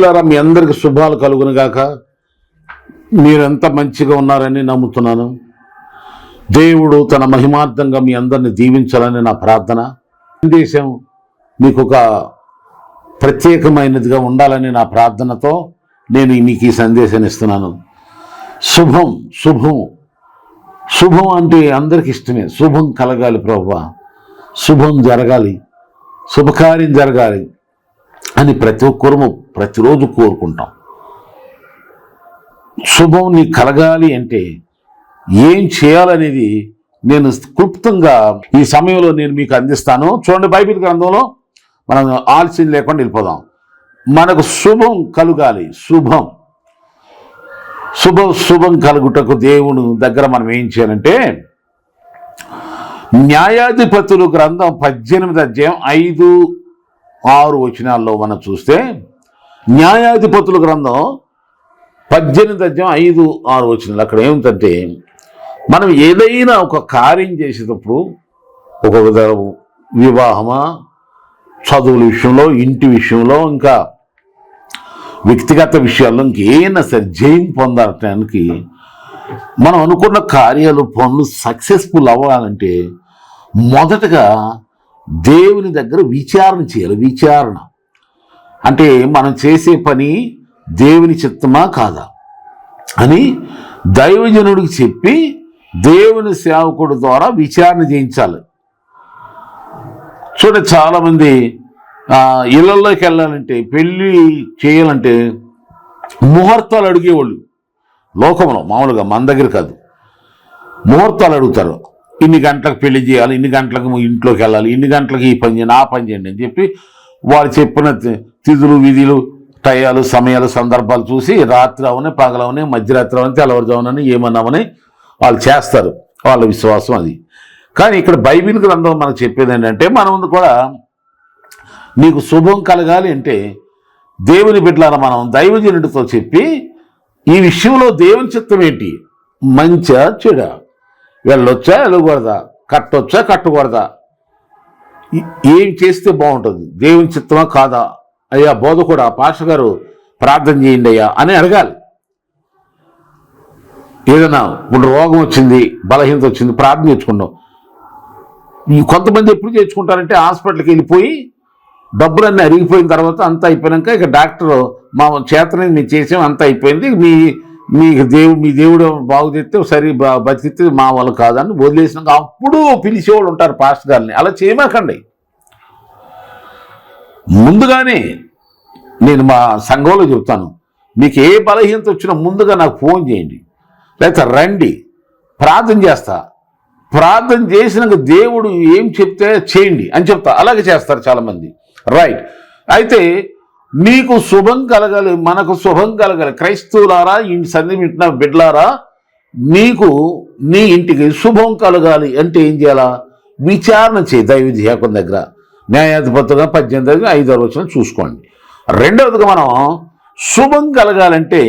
ప్రియులారా మీ అందరికి శుభాలు కలుగును గాక. మీరెంత మంచిగా ఉన్నారని నమ్ముతున్నాను. దేవుడు తన మహిమార్థంగా మీ అందరిని దీవించాలని నా ప్రార్థన. సందేశం మీకు ఒక ప్రత్యేకమైనదిగా ఉండాలని నా ప్రార్థనతో నేను మీకు ఈ సందేశాన్ని ఇస్తున్నాను. శుభం శుభం. శుభం అంటే అందరికి ఇష్టమే. శుభం కలగాలి ప్రభు. శుభం జరగాలి. శుభకార్యం జరగాలి. అని ప్రతి ఒక్కరము ప్రతిరోజు కోరుకుంటాం. శుభం నీ కలగాలి అంటే ఏం చేయాలనేది నేను క్లుప్తంగా ఈ సమయంలో నేను మీకు అందిస్తాను. చూడండి బైబిల్ గ్రంథంలో మనం ఆలస్యం లేకుండా వెళ్ళిపోదాం. మనకు శుభం కలగాలి శుభం. శుభ శుభం కలుగుటకు దేవుని దగ్గర మనం ఏం చేయాలంటే న్యాయాధిపతులు గ్రంథం పద్దెనిమిది అధ్యాయం ఐదు ఆరు వచనాల్లో మనం చూస్తే న్యాయాధిపతుల గ్రంథం పద్దెనిమిది అధ్యాయం ఐదు ఆరు వచనాలు. అక్కడ ఏమిటంటే మనం ఏదైనా ఒక కార్యం చేసేటప్పుడు ఒక విధ- వివాహమా చదువుల విషయంలో ఇంటి విషయంలో ఇంకా వ్యక్తిగత విషయాల్లో ఇంకేమైనా సరే జయం పొందటానికి మనం అనుకున్న కార్యాలు పనులు సక్సెస్ఫుల్ అవ్వాలంటే మొదటగా దేవుని దగ్గర విచారణ చేయాలి విచారణ. అంటే మనం చేసే పని దేవుని చిత్తమా కాదా? అని దైవజనుడికి చెప్పి దేవుని సేవకుడు ద్వారా విచారణ చేయించాలి. చూడ చాలామంది ఆ, ఇళ్ళల్లోకి వెళ్ళాలంటే పెళ్ళి చేయాలంటే ముహూర్తాలు అడిగేవాళ్ళు. లోకంలో మామూలుగా మన దగ్గర కాదు. ముహూర్తాలు అడుగుతారు. ఇన్ని గంటలకు పెళ్ళి చేయాలి ఇన్ని గంటలకు ఇంట్లోకి వెళ్ళాలి ఇన్ని గంటలకు ఈ పని చేయండి ఆ పని చేయండి అని చెప్పి వాళ్ళు చెప్పిన తిథులు విధులు టయాలు సమయాలు సందర్భాలు చూసి రాత్రి అవని పగలవని మధ్యరాత్రి అవని తెల్లవారుజామునని ఏమన్నామని వాళ్ళు చేస్తారు. వాళ్ళ విశ్వాసం అది. కానీ ఇక్కడ బైబిల్ గ్రంథం మనకు చెప్పేది ఏంటంటే మనం కూడా నీకు శుభం కలగాలి అంటే దేవుని బిడ్డలను మనం దైవజనుడితో చెప్పి ఈ విషయంలో దేవుని చిత్తం ఏంటి? మంచా చెడ? వెళ్ళొచ్చా వెళ్ళకూడదా? కట్టొచ్చా కట్టకూడదా? ఏం చేస్తే బాగుంటుంది? దేవుని చిత్తమా కాదా? అయ్యా బోధకుడా పాష గారు ప్రార్థన చేయండి అయ్యా అని అడగాలి. ఏదైనా ఇప్పుడు రోగం వచ్చింది బలహీనత వచ్చింది ప్రార్థన చేసుకుంటాం కొంతమంది ఎప్పుడు చేసుకుంటారంటే హాస్పిటల్కి వెళ్ళిపోయి డబ్బులన్నీ అరిగిపోయిన తర్వాత అంతా అయిపోయినాక ఇక డాక్టర్ మా చేతనే మేము చేసాం అంతా అయిపోయింది. మీ మీకు దేవుడు మీ దేవుడు బాగు చేస్తే సరి బ- బతికితే మా వాళ్ళు కాదని వదిలేసినాక అప్పుడు పిలిచేవాళ్ళు ఉంటారు పాస్టర్ గారిని. అలా చేయమాకండి. ముందుగానే నేను మా సంఘంలో చెప్తాను మీకు ఏ బలహీనత వచ్చినా ముందుగా నాకు ఫోన్ చేయండి. లేకపోతే రండి. ప్రార్థన చేస్తా. ప్రార్థన చేసినాక దేవుడు ఏం చెప్తే చేయండి అని చెప్తా. అలాగే చేస్తారు చాలామంది. రైట్. అయితే నీకు శుభం కలగాలి మనకు శుభం కలగాలి. క్రైస్తవులారా ఈ సంధి పెట్టిన బిడ్డలారా నీకు నీ ఇంటికి శుభం కలగాలి అంటే ఏం చేయాలా? విచారణ చేయి దైవ ధ్యాకం దగ్గర. న్యాయాధిపతిగా పద్దెనిమిది ఐదో వచ్చిన చూసుకోండి. రెండవదిగా మనం శుభం కలగాలంటే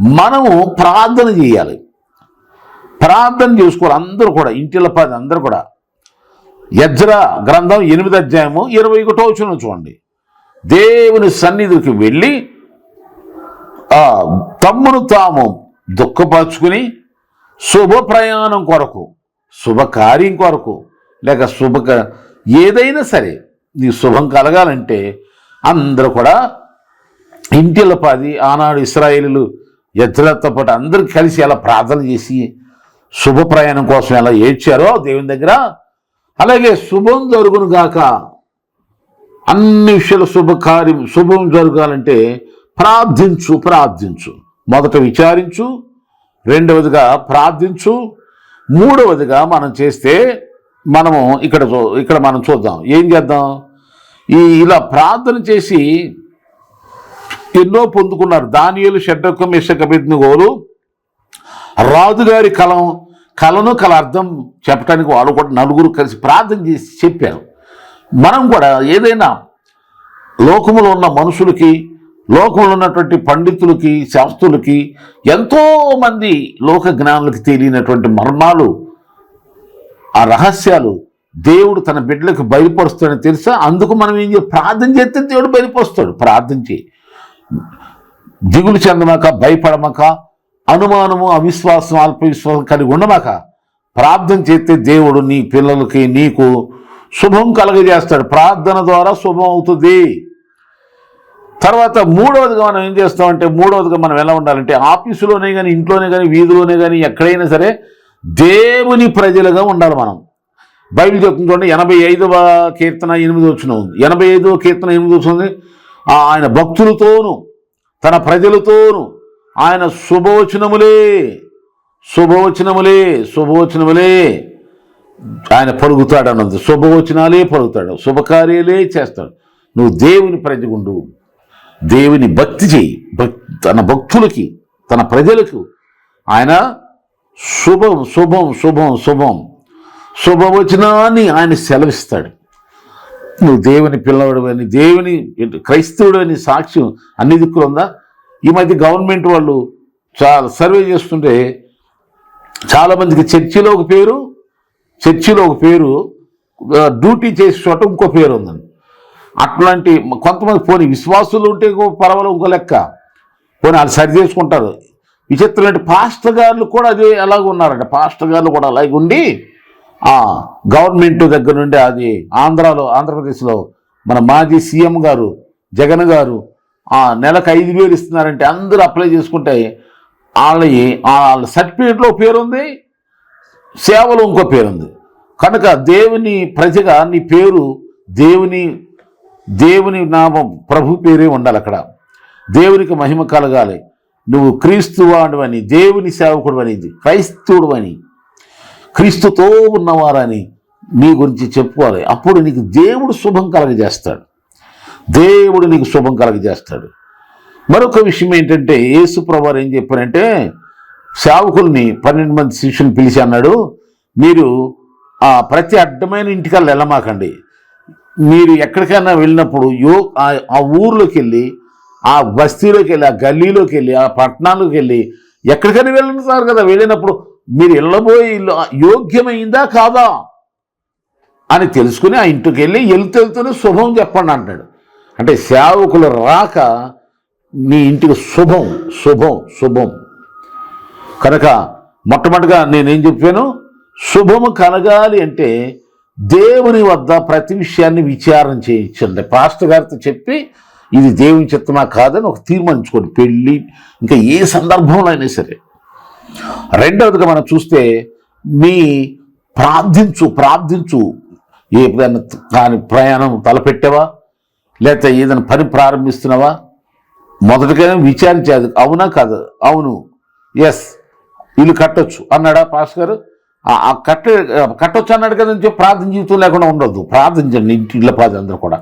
మనము ప్రార్థన చేయాలి. ప్రార్థన చేసుకోవాలి అందరూ కూడా ఇంటిల పది అందరూ కూడా. యజ్ర గ్రంథం ఎనిమిది అధ్యాయము ఇరవై ఒకటో వచ్చిన చూడండి. దేవుని సన్నిధికి వెళ్ళి ఆ తమ్మును తాము దుఃఖపరుచుకుని శుభ ప్రయాణం కొరకు శుభకార్యం కొరకు లేక శుభ ఏదైనా సరే నీ శుభం కలగాలంటే అందరూ కూడా ఇంటిల పది ఆనాడు ఇస్రాయేలీలు యజ్రతో పాటు అందరూ కలిసి ఎలా ప్రార్థన చేసి శుభ ప్రయాణం కోసం ఎలా ఏడ్చారో దేవుని దగ్గర అలాగే శుభం జరుగును గాక అన్ని విషయాల శుభకార్యం శుభం జరగాలంటే ప్రార్థించు ప్రార్థించు. మొదట విచారించు రెండవదిగా ప్రార్థించు మూడవదిగా మనం చేస్తే మనము ఇక్కడ చూ- ఇక్కడ మనం చూద్దాం. ఏం చేద్దాం? ఈ ఇలా ప్రార్థన చేసి ఎన్నో పొందుకున్నారు. దానియలు షడ్డొక్క మిషకబెద్దుగోలు రాజుగారి కలం కలను కల అర్థం చెప్పడానికి వాళ్ళు కూడా నలుగురు కలిసి ప్రార్థన చేసి చెప్పారు. మనం కూడా ఏదైనా లోకములో ఉన్న మనుషులకి లోకంలో ఉన్నటువంటి పండితులకి శాస్త్రులకి ఎంతో మంది లోక జ్ఞానులకి తెలియనటువంటి మర్మాలు ఆ రహస్యాలు దేవుడు తన బిడ్డలకు బయలుపరుస్తాడని తెలుసా? అందుకు మనం ఏం చేయాలి? ప్రార్థన చేస్తే దేవుడు బయలుపరుస్తాడు. ప్రార్థన చేయి. దిగులు చెందమాక భయపడమాక అనుమానము అవిశ్వాసం అల్పవిశ్వాసం కలిగి ఉండమాక ప్రార్థన చేస్తే దేవుడు నీ పిల్లలకి నీకు శుభం కలగజేస్తాడు. ప్రార్థన ద్వారా శుభం అవుతుంది. తర్వాత మూడవదిగా మనం ఏం చేస్తామంటే మూడవదిగా మనం ఎలా ఉండాలంటే ఆఫీసులోనే కానీ ఇంట్లోనే కానీ వీధిలోనే కానీ ఎక్కడైనా సరే దేవుని ప్రజలుగా ఉండాలి మనం. బైబిల్ చెప్తుంటే ఎనభై ఐదవ కీర్తన ఎనిమిది వచ్చిన ఉంది. ఎనభై ఐదవ కీర్తన ఎనిమిది వచ్చింది ఆ ఆయన భక్తులతోనూ తన ప్రజలతోనూ ఆయన శుభవచనములే శుభవచనములే శుభవచనములే. ఆయన పలుకుతాడు అన్నది శుభవచనాలే పరుగుతాడు శుభకార్యాలే చేస్తాడు. నువ్వు దేవుని ప్రజగుండు. దేవుని భక్తి చేయి. భక్ తన భక్తులకి తన ప్రజలకు ఆయన శుభం శుభం శుభం శుభం. శుభవచనాన్ని ఆయన సెలవిస్తాడు. నువ్వు దేవుని పిల్లవాడు అని దేవుని క్రైస్తవుడు అని సాక్ష్యం అన్ని దిక్కులు ఉందా? ఈ మధ్య గవర్నమెంట్ వాళ్ళు చాలా సర్వే చేస్తుంటే చాలామందికి చర్చిలో ఒక పేరు చర్చిలో ఒక పేరు డ్యూటీ చేసే చోట ఇంకో పేరు ఉందండి. అట్లాంటి కొంతమంది పోనీ విశ్వాసులు ఉంటే ఇంకో పర్వాలేదు ఇంకో లెక్క. పోనీ వాళ్ళు సరి చేసుకుంటారు. విచిత్రం అంటే పాస్టర్ గారులు కూడా అదే అలాగ ఉన్నారంట. పాస్టర్ గారులు కూడా అలాగే ఉండి గవర్నమెంట్ దగ్గర నుండి అది ఆంధ్రాలో ఆంధ్రప్రదేశ్లో మన మాజీ సీఎం గారు జగన్ గారు నెలకు ఐదు వేలు ఇస్తున్నారంటే అందరూ అప్లై చేసుకుంటే వాళ్ళ వాళ్ళ సర్టిఫికేట్లో పేరు ఉంది. సేవలో ఇంకో పేరుంది. కనుక దేవుని ప్రజగా నీ పేరు దేవుని దేవుని నామం ప్రభు పేరే ఉండాలి అక్కడ. దేవునికి మహిమ కలగాలి. నువ్వు క్రీస్తువాడు అని దేవుని సేవకుడు అని క్రైస్తవుడు అని క్రీస్తుతో ఉన్నవారని నీ గురించి చెప్పుకోవాలి. అప్పుడు నీకు దేవుడు శుభం కలగజేస్తాడు. దేవుడు నీకు శుభం కలగజేస్తాడు. మరొక విషయం ఏంటంటే యేసు ప్రభు ఏం చెప్పారంటే సేవకుల్ని పన్నెండు మంది శిష్యుని పిలిచి అన్నాడు మీరు ఆ ప్రతి అడ్డమైన ఇంటికల్లా వెళ్ళమాకండి. మీరు ఎక్కడికైనా వెళ్ళినప్పుడు యో ఆ- ఆ ఊర్లోకి వెళ్ళి ఆ బస్తీలోకి వెళ్ళి ఆ గల్లీలోకి వెళ్ళి ఆ పట్టణాలకు వెళ్ళి ఎక్కడికైనా వెళ్ళినారు కదా. వెళ్ళినప్పుడు మీరు వెళ్ళబోయే ఇల్లు యోగ్యమైందా కాదా? అని తెలుసుకుని ఆ ఇంటికి వెళ్ళి వెళ్తూ శుభం చెప్పండి అంటాడు. అంటే సేవకులు రాక నీ ఇంటికి శుభం శుభం శుభం. కనుక మొట్టమొదటిగా నేనేం చెప్పాను? శుభము కలగాలి అంటే దేవుని వద్ద ప్రతి విషయాన్ని విచారణ చేయించండి. పాస్టర్ గారితో చెప్పి ఇది దేవుని చిత్తమా కాదని ఒక తీర్మానించుకోండి. పెళ్ళి ఇంకా ఏ సందర్భంలో అయినా సరే. రెండవదిగా మనం చూస్తే మీ ప్రార్థించు ప్రార్థించు. ఏదైనా దాని ప్రయాణం తలపెట్టావా? లేకపోతే ఏదైనా పని ప్రారంభిస్తున్నావా? మొదటిగా విచారించేది అవునా కాదు? అవును. ఎస్ వీళ్ళు కట్టొచ్చు అన్నాడా పాస్ గారు ఆ- కట్ట కట్టొచ్చు అన్నాడు కదా చెప్పి ప్రార్థన జీవితం లేకుండా ఉండొద్దు. ప్రార్థించండి ఇంటి ఇళ్ళ ప్రజలందరూ అందరూ కూడా.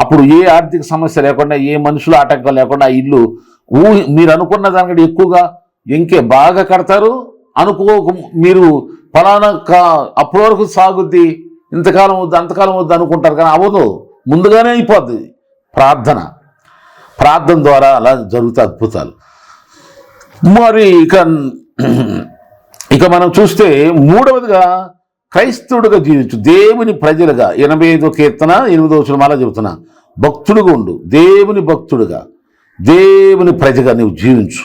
అప్పుడు ఏ ఆర్థిక సమస్య లేకుండా ఏ మనుషులు ఆటంకం లేకుండా ఆ ఇల్లు ఊ మీరు అనుకున్న దానికంటే ఎక్కువగా ఇంకే బాగా కడతారు? అనుకో మీరు ఫలానా కా అప్పటి వరకు సాగుద్ది ఇంతకాలం వద్దు అంతకాలం వద్దు అనుకుంటారు కానీ అవ్వదు. ముందుగానే అయిపోద్ది ప్రార్థన. ప్రార్థన ద్వారా అలా జరుగుతాయి అద్భుతాలు. మరి ఇక ఇక మనం చూస్తే మూడవదిగా క్రైస్తవుడిగా జీవించు దేవుని ప్రజలుగా. ఎనభై ఐదో కీర్తన ఎనిమిదో శ్రమాల చెబుతున్నా. భక్తుడుగా ఉండు. దేవుని భక్తుడుగా. దేవుని ప్రజగా నీవు జీవించు.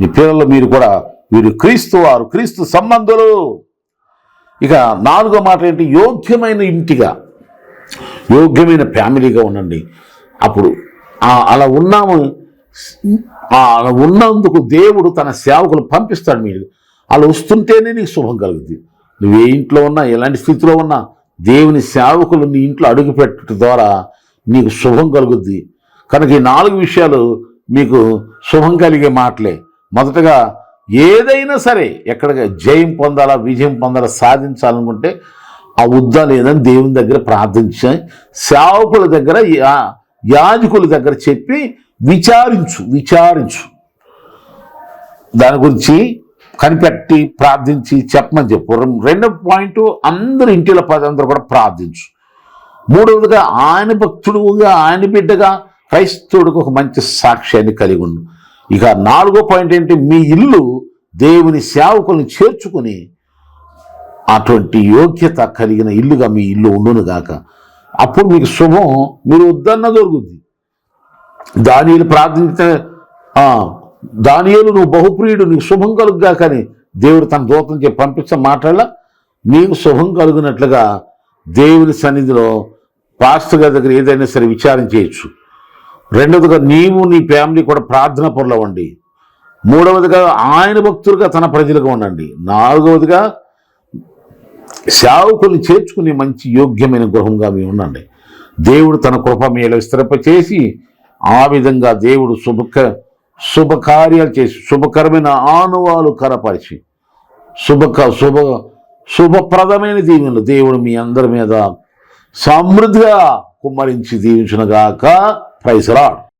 నీ పిల్లలు మీరు కూడా వీరు క్రీస్తు వారు క్రీస్తు సంబంధులు. ఇక నాలుగో మాట ఏంటి? యోగ్యమైన ఇంటిగా. యోగ్యమైన ఫ్యామిలీగా ఉండండి. అప్పుడు అలా ఉన్నాము. ఉన్నందుకు దేవుడు తన సేవకులు పంపిస్తాడు మీరు. అలా వస్తుంటేనే నీకు శుభం కలుగుతుంది నువ్వు ఏ ఇంట్లో ఉన్నా ఎలాంటి స్థితిలో ఉన్నా దేవుని సేవకులు నీ ఇంట్లో అడుగుపెట్టడం ద్వారా నీకు శుభం కలుగుద్ది. కనుక ఈ నాలుగు విషయాలు మీకు శుభం కలిగే మాటలే. మొదటగా ఏదైనా సరే ఎక్కడ జయం పొందాలా విజయం పొందాలా సాధించాలనుకుంటే ఆ ఉద్దా లేదని దేవుని దగ్గర ప్రార్థించి సేవకుల దగ్గర యాజకుల దగ్గర చెప్పి విచారించు విచారించు. దాని గురించి కనిపెట్టి ప్రార్థించి చెప్పమని చెప్పు. రెం- రెండో పాయింట్ అందరు ఇంటిలో ప్రజలందరూ కూడా ప్రార్థించు. మూడవదిగా ఆయన భక్తుడుగా ఆయన బిడ్డగా క్రైస్తవుడికి ఒక మంచి సాక్ష్యాన్ని కలిగి ఉండు. ఇక నాలుగో పాయింట్ ఏంటి? మీ ఇల్లు దేవుని సేవకుల్ని చేర్చుకుని అటువంటి యోగ్యత కలిగిన ఇల్లుగా మీ ఇల్లు ఉండును గాక. అప్పుడు మీకు శుభం మీరు వద్దన్న దొరుకుద్ది. దానియులు ప్రార్థించిన దానియులు నువ్వు బహుప్రియుడు నీకు శుభం కలుగుగా కానీ దేవుడు తన దూతం చెప్పి పంపించిన మాటల నీకు శుభం కలుగునట్లుగా దేవుని సన్నిధిలో పాస్టర్ గారి దగ్గర ఏదైనా సరే విచారం చేయొచ్చు. రెండవదిగా నీవు నీ ఫ్యామిలీ కూడా ప్రార్థన పొరలవండి మూడవదిగా ఆయన భక్తులుగా తన ప్రజలుగా ఉండండి. నాలుగవదిగా సేవకుల్ని చేర్చుకునే మంచి యోగ్యమైన గృహంగా మీ ఉండండి. దేవుడు తన కృప మీలో విస్తరింప చేసి ఆ విధంగా దేవుడు శుభక శుభకార్యాలు చేసి శుభకరమైన ఆనువాలు కరపరిచి శుభక శుభ శుభప్రదమైన దీవెనలు దేవుడు మీ అందరి మీద సమృద్ధిగా కుమ్మరించి దీవించునుగాక. ప్రైసరాడు